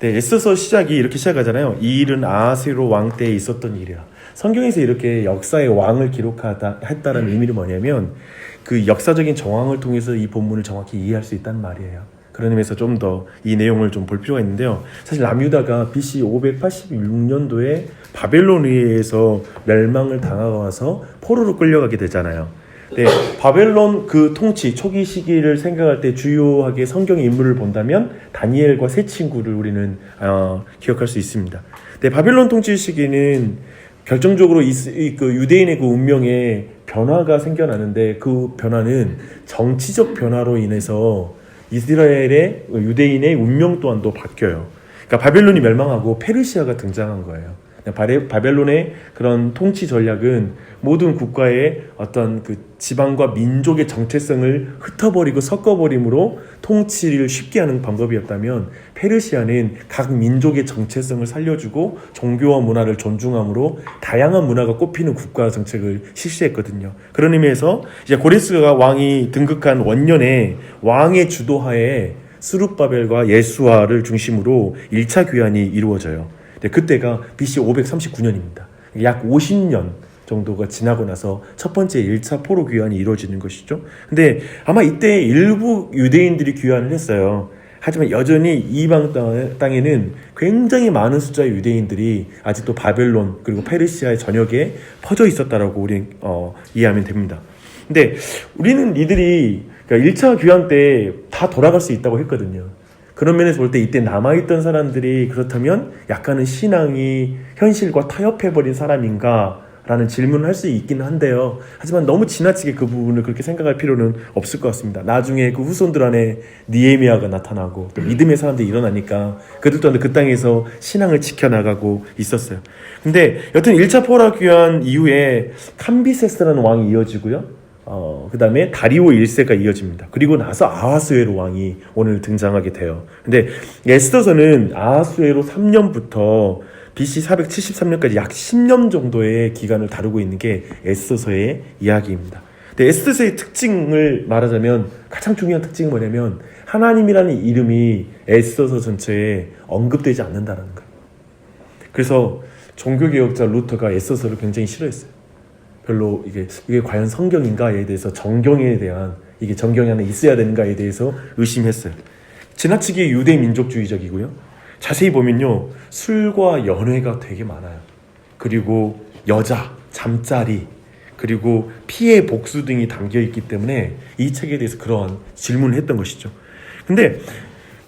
네, 에스더 시작이 이렇게 시작하잖아요. 이 일은 아하스로 왕 때에 있었던 일이야. 성경에서 이렇게 역사의 왕을 기록하다 했다라는 의미는 뭐냐면 그 역사적인 정황을 통해서 이 본문을 정확히 이해할 수 있다는 말이에요. 그런 의미에서 좀 더 이 내용을 좀 볼 필요가 있는데요. 사실 남유다가 BC 586년도에 바벨론에 의해서 멸망을 당하고 와서 포로로 끌려가게 되잖아요. 네, 바벨론 그 통치 초기 시기를 생각할 때 주요하게 성경의 인물을 본다면 다니엘과 세 친구를 우리는 어, 기억할 수 있습니다. 네, 바벨론 통치 시기는 결정적으로 이, 이- 그 유대인의 그 운명에 변화가 생겨나는데 그 변화는 정치적 변화로 인해서 이스라엘의 유대인의 운명 또한도 바뀌어요. 그러니까 바벨론이 멸망하고 페르시아가 등장한 거예요. 바벨론의 그런 통치 전략은 모든 국가의 어떤 그 지방과 민족의 정체성을 흩어버리고 섞어버림으로 통치를 쉽게 하는 방법이었다면 페르시아는 각 민족의 정체성을 살려주고 종교와 문화를 존중함으로 다양한 문화가 꼽히는 국가 정책을 실시했거든요. 그런 의미에서 이제 고레스가 왕이 등극한 원년에 왕의 주도하에 스룹바벨과 예수아를 중심으로 1차 귀환이 이루어져요. 네, 그때가 BC 539년입니다. 약 50년 정도가 지나고 나서 첫 번째 1차 포로 귀환이 이루어지는 것이죠. 근데 아마 이때 일부 유대인들이 귀환을 했어요. 하지만 여전히 이방 땅- 땅에는 굉장히 많은 숫자의 유대인들이 아직도 바벨론 그리고 페르시아의 전역에 퍼져 있었다라고 우리 어, 이해하면 됩니다. 근데 우리는 이들이 그러니까 1차 귀환 때 다 돌아갈 수 있다고 했거든요. 그런 면에서 볼 때 이때 남아있던 사람들이 그렇다면 약간은 신앙이 현실과 타협해버린 사람인가? 라는 질문을 할 수 있기는 한데요. 하지만 너무 지나치게 그 부분을 그렇게 생각할 필요는 없을 것 같습니다. 나중에 그 후손들 안에 니에미아가 나타나고 또 믿음의 사람들이 일어나니까 그들 또한 그 땅에서 신앙을 지켜나가고 있었어요. 근데 여튼 1차 포라 귀환 이후에 캄비세스라는 왕이 이어지고요. 어, 그 다음에 다리오 1세가 이어집니다. 그리고 나서 아하수에로 왕이 오늘 등장하게 돼요. 근데 에스더서는 아하수에로 3년부터 BC 473년까지 약 10년 정도의 기간을 다루고 있는 게 에스더서의 이야기입니다. 근데 에스더서의 특징을 말하자면 가장 중요한 특징은 뭐냐면 하나님이라는 이름이 에스더서 전체에 언급되지 않는다는 거예요. 그래서 종교개혁자 루터가 에스더서를 굉장히 싫어했어요. 별로 이게 이게 과연 성경인가에 대해서 정경에 대한 이게 정경이 안에 있어야 되는가에 대해서 의심했어요. 지나치게 유대 민족주의적이고요. 자세히 보면요 술과 연회가 되게 많아요. 그리고 여자, 잠자리, 그리고 피해 복수 등이 담겨 있기 때문에 이 책에 대해서 그러한 질문을 했던 것이죠. 근데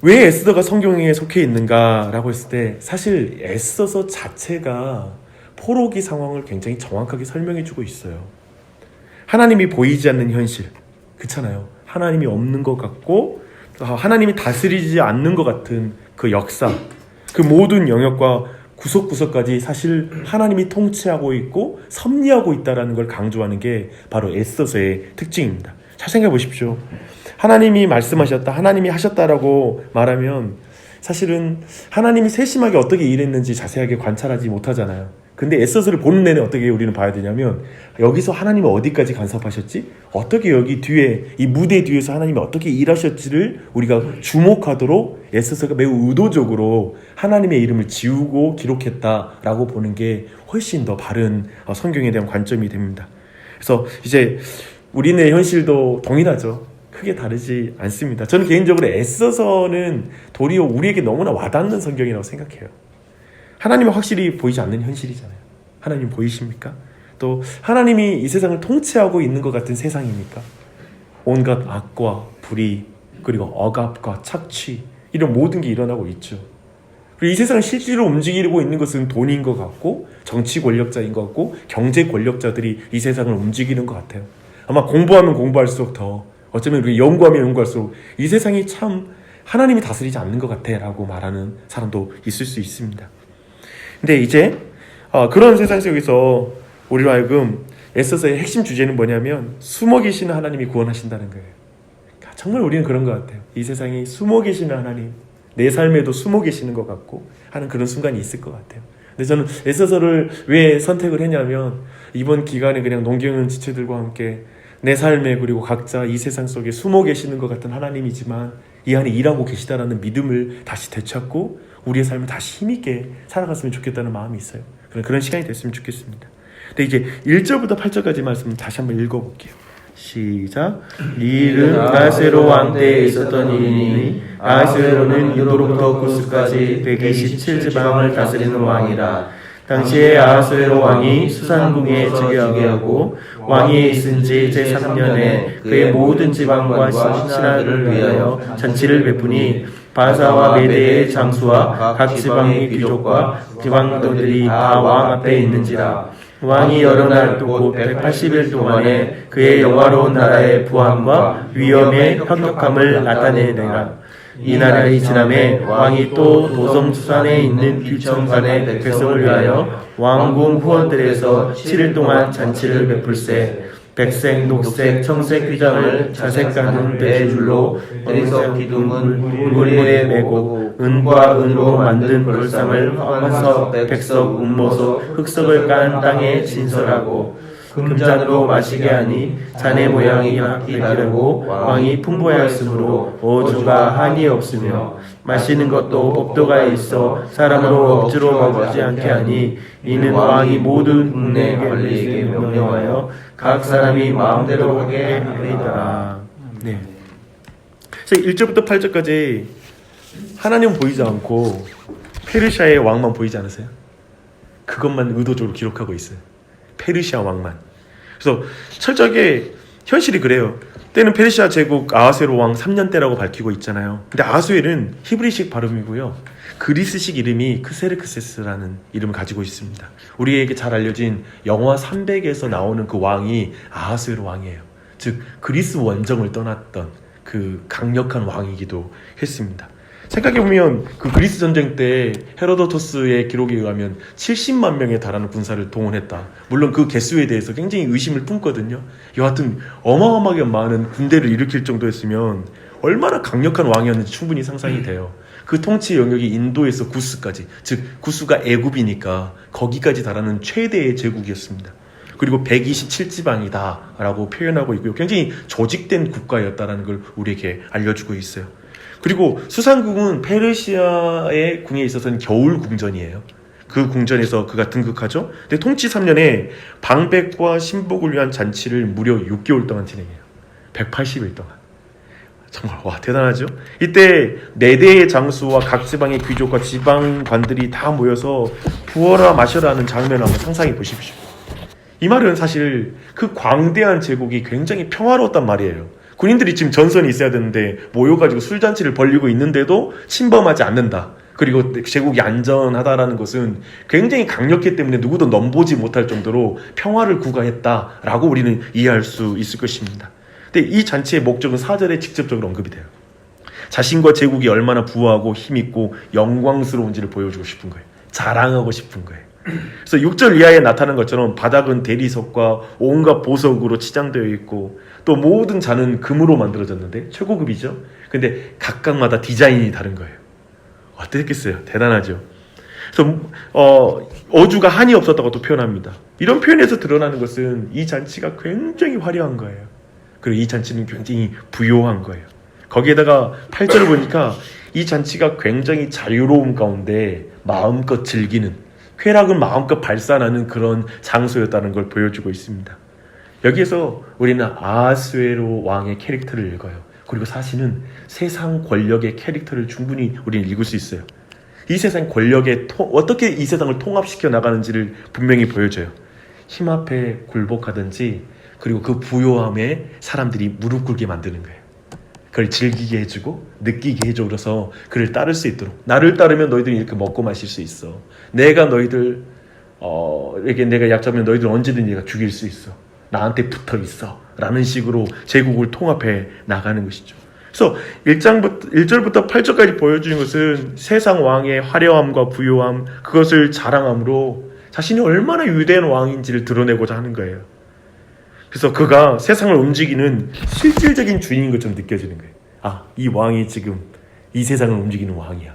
왜 에스더가 성경에 속해 있는가라고 했을 때 사실 에스더서 자체가 포로기 상황을 굉장히 정확하게 설명해 주고 있어요. 하나님이 보이지 않는 현실. 그렇잖아요. 하나님이 없는 것 같고 아, 하나님이 다스리지 않는 것 같은 그 역사. 그 모든 영역과 구석구석까지 사실 하나님이 통치하고 있고 섭리하고 있다라는 걸 강조하는 게 바로 에스더서의 특징입니다. 잘 생각해 보십시오. 하나님이 말씀하셨다, 하나님이 하셨다라고 말하면 사실은 하나님이 세심하게 어떻게 일했는지 자세하게 관찰하지 못하잖아요. 근데 에스더서를 보는 내내 어떻게 우리는 봐야 되냐면 여기서 하나님이 어디까지 간섭하셨지? 어떻게 여기 뒤에 이 무대 뒤에서 하나님이 어떻게 일하셨지를 우리가 주목하도록 에스더서가 매우 의도적으로 하나님의 이름을 지우고 기록했다라고 보는 게 훨씬 더 바른 어, 성경에 대한 관점이 됩니다. 그래서 이제 우리네 현실도 동일하죠. 크게 다르지 않습니다. 저는 개인적으로 에스더서는 도리어 우리에게 너무나 와닿는 성경이라고 생각해요. 하나님은 확실히 보이지 않는 현실이잖아요. 하나님 보이십니까? 또 하나님이 이 세상을 통치하고 있는 것 같은 세상입니까? 온갖 악과 불의 그리고 억압과 착취 이런 모든 게 일어나고 있죠. 그리고 이 세상을 실제로 움직이고 있는 것은 돈인 것 같고 정치 권력자인 것 같고 경제 권력자들이 이 세상을 움직이는 것 같아요. 아마 공부하면 공부할수록 더 어쩌면 우리 연구하면 연구할수록 이 세상이 참 하나님이 다스리지 않는 것 같아라고 말하는 사람도 있을 수 있습니다. 근데 이제 어, 그런 세상 속에서 우리로 하여금 에스더서의 핵심 주제는 뭐냐면 숨어 계시는 하나님이 구원하신다는 거예요. 그러니까 정말 우리는 그런 것 같아요. 이 세상이 숨어 계시는 하나님, 내 삶에도 숨어 계시는 것 같고 하는 그런 순간이 있을 것 같아요. 근데 저는 에스더서를 왜 선택을 했냐면 이번 기간에 그냥 농경은 지체들과 함께 내 삶에 그리고 각자 이 세상 속에 숨어 계시는 것 같은 하나님이지만 이 안에 일하고 계시다라는 믿음을 다시 되찾고 우리의 삶을 다시 힘있게 살아갔으면 좋겠다는 마음이 있어요. 그런 그런 시간이 됐으면 좋겠습니다. 근데 이제 1절부터 8절까지 말씀 다시 한번 읽어볼게요. 시작. 이 일은 아세로 왕 때에 있었던 일이니 아세로는 유도로부터 구스까지 127지방을 다스리는 왕이라. 당시에 아하수에로 왕이 수산궁에 즉위하고 왕이 있은 지 제3년에 그의 모든 지방과 신하들을 위하여 잔치를 베푸니 바사와 메대의 장수와 각 지방의 귀족과 지방들이 다 왕 앞에 있는지라. 왕이 여러 날곧 180일 동안에 그의 영화로운 나라의 부함과 위엄의 현격함을 나타내니라 이 날이 지남에 왕이 또 도성수산에 있는 규청관의 백성을 위하여 왕궁 후원들에서 7일 동안 잔치를 베풀세 백색, 녹색, 청색 휘장을 자색 가는 네 줄로 어리석 기둥은 물에 메고 은과 은으로 만든 볼상을 황석, 백석, 운모소, 흑석을 깐 땅에 진설하고 금잔으로 마시게 하니 잔의 모양이 기다르고 왕이 풍부하였으므로 오주가 한이 없으며 마시는 것도 법도가 있어 사람으로 억지로 먹지 않게 하니 이는 왕이 모든 국내 관리에게 명령하여 각 사람이 마음대로 하게 하리더라. 네. 그래서 1절부터 8절까지 하나님 보이지 않고 페르시아의 왕만 보이지 않으세요? 그것만 의도적으로 기록하고 있어요. 페르시아 왕만. 그래서 철저하게 현실이 그래요. 때는 페르시아 제국 아하세로 왕 3년 때라고 밝히고 있잖아요. 근데 아하수엘은 히브리식 발음이고요. 그리스식 이름이 크세르크세스라는 이름을 가지고 있습니다. 우리에게 잘 알려진 영화 300에서 나오는 그 왕이 아하수엘 왕이에요. 즉 그리스 원정을 떠났던 그 강력한 왕이기도 했습니다. 생각해보면 그 그리스 전쟁 때 헤로도토스의 기록에 의하면 70만 명에 달하는 군사를 동원했다. 물론 그 개수에 대해서 굉장히 의심을 품거든요. 여하튼 어마어마하게 많은 군대를 일으킬 정도였으면 얼마나 강력한 왕이었는지 충분히 상상이 돼요. 그 통치 영역이 인도에서 구스까지, 즉 구스가 애굽이니까 거기까지 달하는 최대의 제국이었습니다. 그리고 127지방이다라고 표현하고 있고요. 굉장히 조직된 국가였다라는 걸 우리에게 알려주고 있어요. 그리고 수산궁은 페르시아의 궁에 있어서는 겨울 궁전이에요. 그 궁전에서 그가 등극하죠. 근데 통치 3년에 방백과 신복을 위한 잔치를 무려 6개월 동안 진행해요. 180일 동안. 정말 와 대단하죠. 이때 네 대의 장수와 각 지방의 귀족과 지방관들이 다 모여서 부어라 마셔라 하는 장면을 한번 상상해 보십시오. 이 말은 사실 그 광대한 제국이 굉장히 평화로웠단 말이에요. 군인들이 지금 전선이 있어야 되는데 모여가지고 술잔치를 벌리고 있는데도 침범하지 않는다. 그리고 제국이 안전하다라는 것은 굉장히 강력했기 때문에 누구도 넘보지 못할 정도로 평화를 구가했다라고 우리는 이해할 수 있을 것입니다. 근데 이 잔치의 목적은 사절에 직접적으로 언급이 돼요. 자신과 제국이 얼마나 부하고 힘있고 영광스러운지를 보여주고 싶은 거예요. 자랑하고 싶은 거예요. 그래서 6절 이하에 나타난 것처럼 바닥은 대리석과 온갖 보석으로 치장되어 있고 또 모든 잔은 금으로 만들어졌는데 최고급이죠. 근데 각각마다 디자인이 다른 거예요. 어땠겠어요? 대단하죠. 그래서 어, 어주가 한이 없었다고 또 표현합니다. 이런 표현에서 드러나는 것은 이 잔치가 굉장히 화려한 거예요. 그리고 이 잔치는 굉장히 부요한 거예요. 거기에다가 8절을 보니까 이 잔치가 굉장히 자유로움 가운데 마음껏 즐기는 쾌락을 마음껏 발산하는 그런 장소였다는 걸 보여주고 있습니다. 여기에서 우리는 아스웨로 왕의 캐릭터를 읽어요. 그리고 사실은 세상 권력의 캐릭터를 충분히 우리는 읽을 수 있어요. 이 세상 권력의 통, 어떻게 이 세상을 통합시켜 나가는지를 분명히 보여줘요. 힘 앞에 굴복하든지 그리고 그 부요함에 사람들이 무릎 꿇게 만드는 거예요. 그걸 즐기게 해주고 느끼게 해줘 그래서 그를 따를 수 있도록 나를 따르면 너희들이 이렇게 먹고 마실 수 있어. 내가 너희들 어 이렇게 내가 약자면 너희들 언제든 내가 죽일 수 있어. 나한테 붙어 있어. 라는 식으로 제국을 통합해 나가는 것이죠. 그래서 1장부터 1절부터 8절까지 보여주는 것은 세상 왕의 화려함과 부요함 그것을 자랑함으로 자신이 얼마나 위대한 왕인지를 드러내고자 하는 거예요. 그래서 그가 세상을 움직이는 실질적인 주인인 것처럼 느껴지는 거예요. 아, 이 왕이 지금 이 세상을 움직이는 왕이야.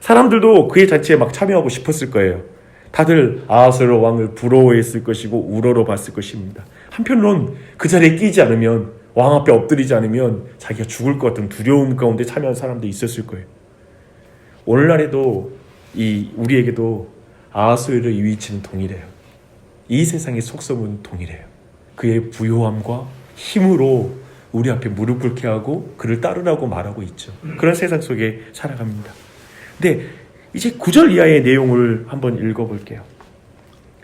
사람들도 그의 잔치에 막 참여하고 싶었을 거예요. 다들 아하스로 왕을 부러워했을 것이고 우러러 봤을 것입니다. 한편으론 그 자리에 끼지 않으면 왕 앞에 엎드리지 않으면 자기가 죽을 것 같은 두려움 가운데 참여한 사람도 있었을 거예요. 오늘날에도 이 우리에게도 아하수에로의 위치는 동일해요. 이 세상의 속성은 동일해요. 그의 부요함과 힘으로 우리 앞에 무릎 꿇게 하고 그를 따르라고 말하고 있죠. 그런 세상 속에 살아갑니다. 근데 이제 9절 이하의 내용을 한번 읽어볼게요.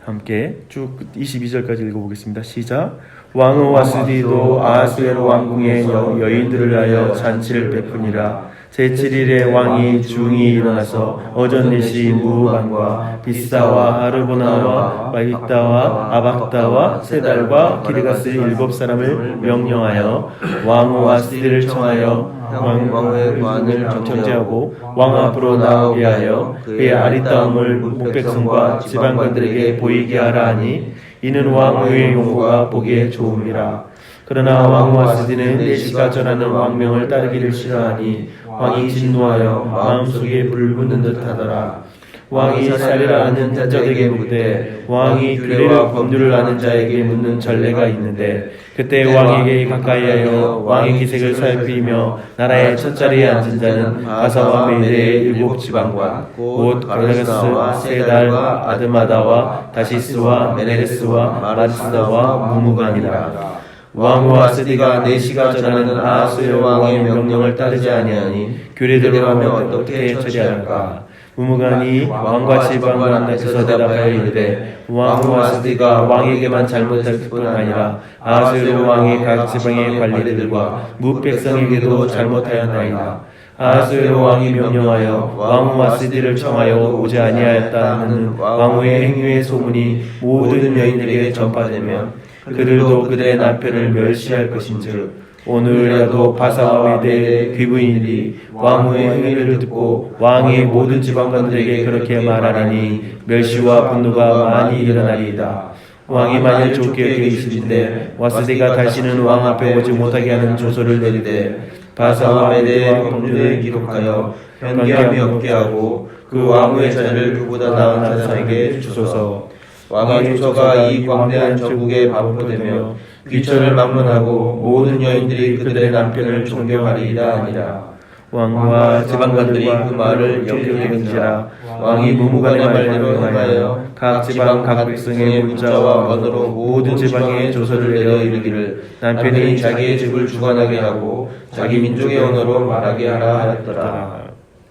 함께 쭉 22절까지 읽어보겠습니다. 시작. 왕의 와스디도 아하수에로 왕궁의 여, 여인들을 하여 잔치를 베푸니라. 제7일에 왕이 중이 일어나서 어전리시 무반과 비사와 아르보나와 마이다와 아박다와 세달과 기르가스 일곱 사람을 명령하여 왕의 와스디를 청하여 왕, 왕의 관을 정제하고 왕 앞으로 나오게 하여 그의 아리따움을 목백성과 지방관들에게 보이게 하라 하니 이는 왕의 용고가 보기에 좋음이라. 그러나 왕 와스디는 내시가 전하는 왕명을 따르기를 싫어하니 왕이 진노하여 마음속에 불을 붙는 듯하더라. 왕이 살리라 하는 자들에게 묻되 왕이 규례와 법률을 아는 자에게 묻는 전례가 있는데 그때 왕에게 가까이하여 왕의 기색을 살피며 나라의 첫 자리에 앉은 자는 바사와 메대의 일곱 지방과 곧 가르스와 세달과 아드마다와 다시스와 메레스와 마르스다와 무무간이라 왕과 스디가 내시가 전하는 아하수의 왕의 명령을 따르지 아니하니 규례대로 하면 어떻게 처리할까? 무무간이 왕과 지방을 앞에서 대답하여 이르되 왕과 스디가 왕에게만 잘못할 뿐 아니라 아하수의 왕이 각 지방의 관리들과 무백성에게도 잘못하였나이다. 아하수의 왕이 명령하여 왕과 스디를 청하여 오지 아니하였다는 왕후의 행위의 소문이 모든 여인들에게 전파되면 그들도 그들의 남편을 멸시할 것인즉 오늘이라도 바사와 메대의 귀부인들이 왕후의 행위를 듣고 왕의 모든 지방관들에게 그렇게 말하리니 멸시와 분노가 많이 일어나리이다. 왕이 만일 좋게 여기시는데 와스디가 다시는 왕 앞에 오지 못하게 하는 조서를 내리되 바사와 메대의 법률을 기록하여 변개함이 없게 하고 그 왕후의 자리를 그보다 나은 사람에게 주소서 왕의 조서가 이 광대한 전국에 반포되며 귀천을 막론하고 모든 여인들이 그들의 남편을 존경하리이다 아니라. 왕과 지방관들이 그 말을 영경인지라. 왕이 무무간의 말대로 행하여 각 지방 각 백성의 문자와 언어로 모든 지방에 조서를 내려 이르기를 남편이 자기의 집을 주관하게 하고 자기 민족의 언어로 말하게 하라 하였더라.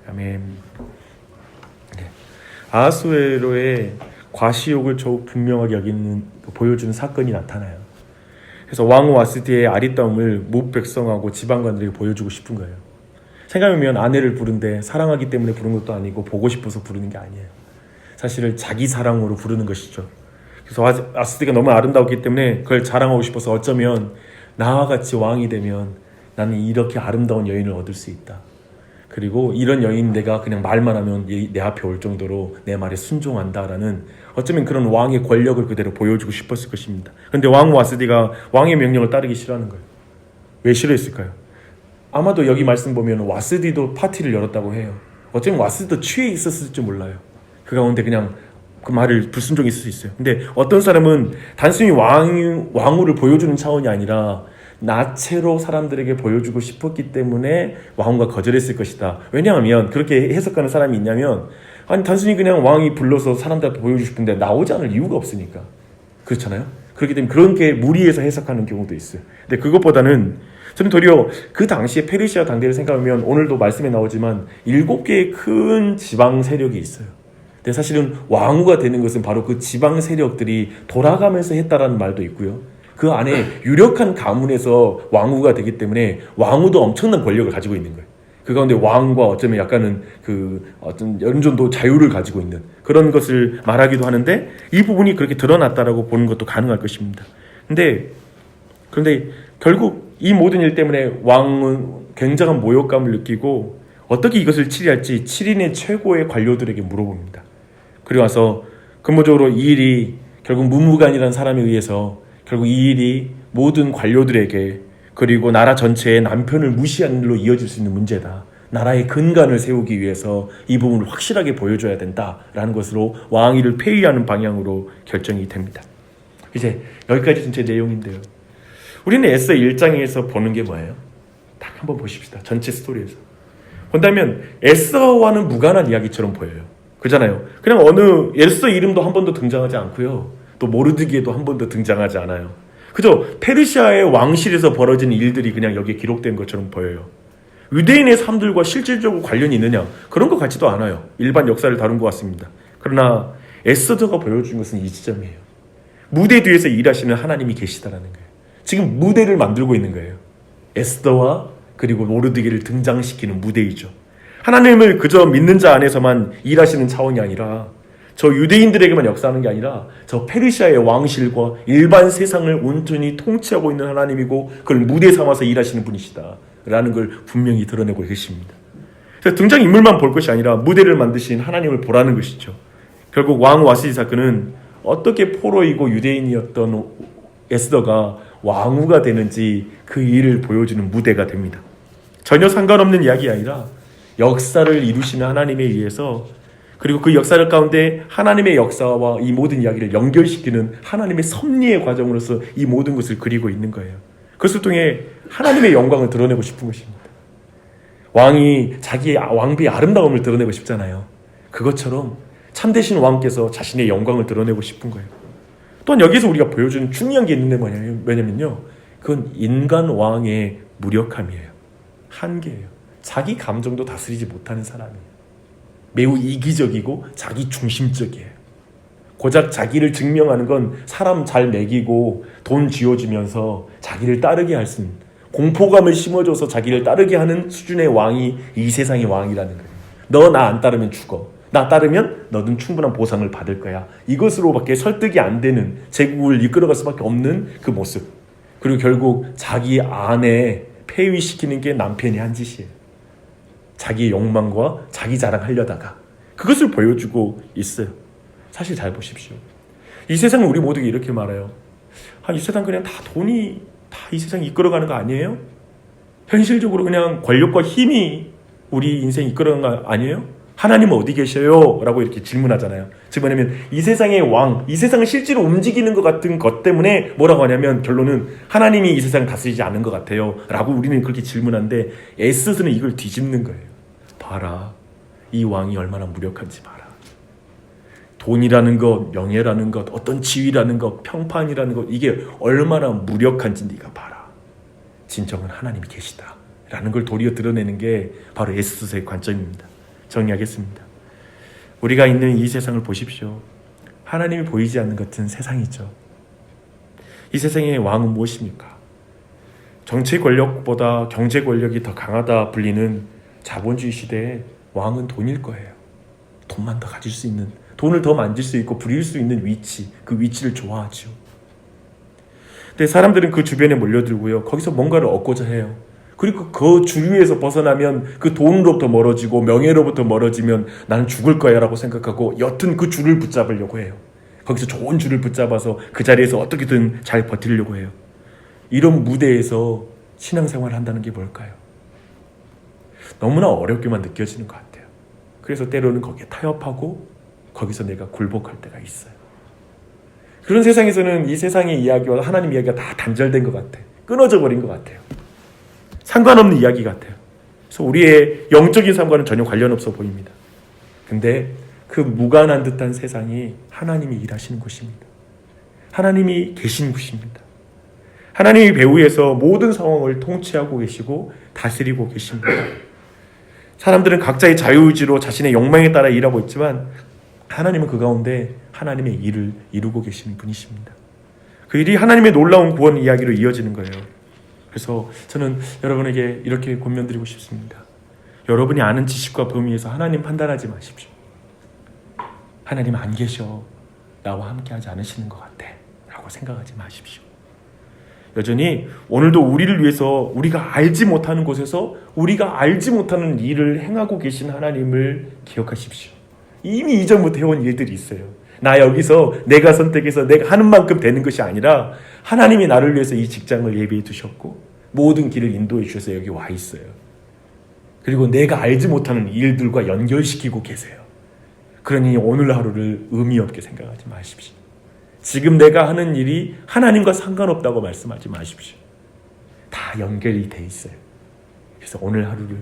아멘. 아하수에로의 과시욕을 더욱 분명하게 여기는 보여주는 사건이 나타나요. 그래서 왕후 와스디의 아리따움을 못 백성하고 지방관들에게 보여주고 싶은 거예요. 생각해보면 아내를 부른데 사랑하기 때문에 부른 것도 아니고 보고 싶어서 부르는 게 아니에요. 사실은 자기 사랑으로 부르는 것이죠. 그래서 와- 와스디가 너무 아름다웠기 때문에 그걸 자랑하고 싶어서 어쩌면 나와 같이 왕이 되면 나는 이렇게 아름다운 여인을 얻을 수 있다. 그리고 이런 여인 내가 그냥 말만 하면 얘- 내 앞에 올 정도로 내 말에 순종한다라는 어쩌면 그런 왕의 권력을 그대로 보여주고 싶었을 것입니다. 그런데 왕 와스디가 왕의 명령을 따르기 싫어하는 거예요. 왜 싫어했을까요? 아마도 여기 말씀 보면 와스디도 파티를 열었다고 해요. 어쩌면 와스디도 취해 있었을지 몰라요. 그 가운데 그냥 그 말을 불순종했을 수 있어요. 근데 어떤 사람은 단순히 왕 왕후를 보여주는 차원이 아니라 나체로 사람들에게 보여주고 싶었기 때문에 왕후가 거절했을 것이다. 왜냐하면 그렇게 해석하는 사람이 있냐면 아니 단순히 그냥 왕이 불러서 사람들한테 보여주고 싶은데 나오지 않을 이유가 없으니까 그렇잖아요. 그렇기 때문에 그런 게 무리해서 해석하는 경우도 있어요. 근데 그것보다는 저는 도리어 그 당시에 페르시아 당대를 생각하면 오늘도 말씀에 나오지만 일곱 개의 큰 지방 세력이 있어요. 근데 사실은 왕후가 되는 것은 바로 그 지방 세력들이 돌아가면서 했다라는 말도 있고요. 그 안에 유력한 가문에서 왕후가 되기 때문에 왕후도 엄청난 권력을 가지고 있는 거예요. 그 가운데 왕과 어쩌면 약간은 그 어떤 어느 정도 자유를 가지고 있는 그런 것을 말하기도 하는데 이 부분이 그렇게 드러났다라고 보는 것도 가능할 것입니다. 근데 그런데 결국 이 모든 일 때문에 왕은 굉장한 모욕감을 느끼고 어떻게 이것을 치리할지 7인의 최고의 관료들에게 물어봅니다. 그리고 와서 근본적으로 이 일이 결국 문무관이라는 사람에 의해서 결국 이 일이 모든 관료들에게 그리고 나라 전체의 남편을 무시한 일로 이어질 수 있는 문제다. 나라의 근간을 세우기 위해서 이 부분을 확실하게 보여줘야 된다라는 것으로 왕위를 폐위하는 방향으로 결정이 됩니다. 이제 여기까지 전체 내용인데요. 우리는 에서 1장에서 보는 게 뭐예요? 딱 한번 보십시다. 전체 스토리에서. 본다면 에스더와는 무관한 이야기처럼 보여요. 그잖아요. 그냥 어느 에스더 이름도 한 번도 등장하지 않고요. 또 모르드기에도 한 번도 등장하지 않아요. 그저 페르시아의 왕실에서 벌어진 일들이 그냥 여기에 기록된 것처럼 보여요. 유대인의 삶들과 실질적으로 관련이 있느냐 그런 것 같지도 않아요. 일반 역사를 다룬 것 같습니다. 그러나 에스더가 보여준 것은 이 지점이에요. 무대 뒤에서 일하시는 하나님이 계시다라는 거예요. 지금 무대를 만들고 있는 거예요. 에스더와 그리고 모르드기를 등장시키는 무대이죠. 하나님을 그저 믿는 자 안에서만 일하시는 차원이 아니라 저 유대인들에게만 역사하는 게 아니라 저 페르시아의 왕실과 일반 세상을 온전히 통치하고 있는 하나님이고 그걸 무대 삼아서 일하시는 분이시다 라는 걸 분명히 드러내고 계십니다. 그래서 등장 인물만 볼 것이 아니라 무대를 만드신 하나님을 보라는 것이죠. 결국 왕 와시지 사건은 어떻게 포로이고 유대인이었던 에스더가 왕후가 되는지 그 일을 보여주는 무대가 됩니다. 전혀 상관없는 이야기 아니라 역사를 이루시는 하나님에 의해서 그리고 그 역사를 가운데 하나님의 역사와 이 모든 이야기를 연결시키는 하나님의 섭리의 과정으로서 이 모든 것을 그리고 있는 거예요. 그것을 통해 하나님의 영광을 드러내고 싶은 것입니다. 왕이 자기의 왕비의 아름다움을 드러내고 싶잖아요. 그것처럼 참되신 왕께서 자신의 영광을 드러내고 싶은 거예요. 또한 여기서 우리가 보여주는 중요한 게 있는데 뭐냐면, 뭐냐면요. 그건 인간 왕의 무력함이에요. 한계예요. 자기 감정도 다스리지 못하는 사람이에요. 매우 이기적이고 자기 중심적이에요. 고작 자기를 증명하는 건 사람 잘 먹이고 돈 쥐어주면서 자기를 따르게 할 수 있는 공포감을 심어줘서 자기를 따르게 하는 수준의 왕이 이 세상의 왕이라는 거예요. 너 나 안 따르면 죽어. 나 따르면 너는 충분한 보상을 받을 거야. 이것으로밖에 설득이 안 되는 제국을 이끌어갈 수밖에 없는 그 모습. 그리고 결국 자기 아내 폐위시키는 게 남편이 한 짓이에요. 자기의 욕망과 자기 자랑하려다가 그것을 보여주고 있어요. 사실 잘 보십시오. 이 세상은 우리 모두가 이렇게 말해요. 아, 이 세상 그냥 다 돈이 다 이 세상 이끌어가는 거 아니에요? 현실적으로 그냥 권력과 힘이 우리 인생 이끌어가는 거 아니에요? 하나님은 어디 계셔요? 라고 이렇게 질문하잖아요. 즉 뭐냐면 이 세상의 왕, 이 세상을 실제로 움직이는 것 같은 것 때문에 뭐라고 하냐면 결론은 하나님이 이 세상을 다스리지 않은 것 같아요. 라고 우리는 그렇게 질문하는데 에스스는 이걸 뒤집는 거예요. 봐라. 이 왕이 얼마나 무력한지 봐라. 돈이라는 것, 명예라는 것, 어떤 지위라는 것, 평판이라는 것, 이게 얼마나 무력한지 네가 봐라. 진정은 하나님이 계시다. 라는 걸 도리어 드러내는 게 바로 에스스의 관점입니다. 정리하겠습니다. 우리가 있는 이 세상을 보십시오. 하나님이 보이지 않는 것은 세상이죠. 이 세상의 왕은 무엇입니까? 정치 권력보다 경제 권력이 더 강하다 불리는 자본주의 시대에 왕은 돈일 거예요. 돈만 더 가질 수 있는, 돈을 더 만질 수 있고 부릴 수 있는 위치, 그 위치를 좋아하죠. 근데 사람들은 그 주변에 몰려들고요. 거기서 뭔가를 얻고자 해요. 그리고 그 주류에서 벗어나면 그 돈으로부터 멀어지고 명예로부터 멀어지면 나는 죽을 거야 라고 생각하고 여튼 그 줄을 붙잡으려고 해요. 거기서 좋은 줄을 붙잡아서 그 자리에서 어떻게든 잘 버티려고 해요. 이런 무대에서 신앙생활을 한다는 게 뭘까요? 너무나 어렵게만 느껴지는 것 같아요. 그래서 때로는 거기에 타협하고 거기서 내가 굴복할 때가 있어요. 그런 세상에서는 이 세상의 이야기와 하나님 이야기가 다 단절된 것 같아. 끊어져 버린 것 같아요. 상관없는 이야기 같아요. 그래서 우리의 영적인 삶과는 전혀 관련 없어 보입니다. 근데 그 무관한 듯한 세상이 하나님이 일하시는 곳입니다. 하나님이 계신 곳입니다. 하나님이 배후에서 모든 상황을 통치하고 계시고 다스리고 계십니다. 사람들은 각자의 자유의지로 자신의 욕망에 따라 일하고 있지만 하나님은 그 가운데 하나님의 일을 이루고 계시는 분이십니다. 그 일이 하나님의 놀라운 구원 이야기로 이어지는 거예요. 그래서 저는 여러분에게 이렇게 권면드리고 싶습니다. 여러분이 아는 지식과 범위에서 하나님 판단하지 마십시오. 하나님 안 계셔. 나와 함께 하지 않으시는 것 같아. 라고 생각하지 마십시오. 여전히 오늘도 우리를 위해서 우리가 알지 못하는 곳에서 우리가 알지 못하는 일을 행하고 계신 하나님을 기억하십시오. 이미 이전부터 해온 일들이 있어요. 나 여기서 내가 선택해서 내가 하는 만큼 되는 것이 아니라 하나님이 나를 위해서 이 직장을 예비해 두셨고 모든 길을 인도해 주셔서 여기 와 있어요. 그리고 내가 알지 못하는 일들과 연결시키고 계세요. 그러니 오늘 하루를 의미 없게 생각하지 마십시오. 지금 내가 하는 일이 하나님과 상관없다고 말씀하지 마십시오. 다 연결이 돼 있어요. 그래서 오늘 하루를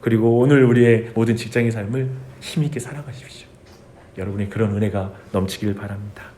그리고 오늘 우리의 모든 직장의 삶을 힘있게 살아가십시오. 여러분의 그런 은혜가 넘치길 바랍니다.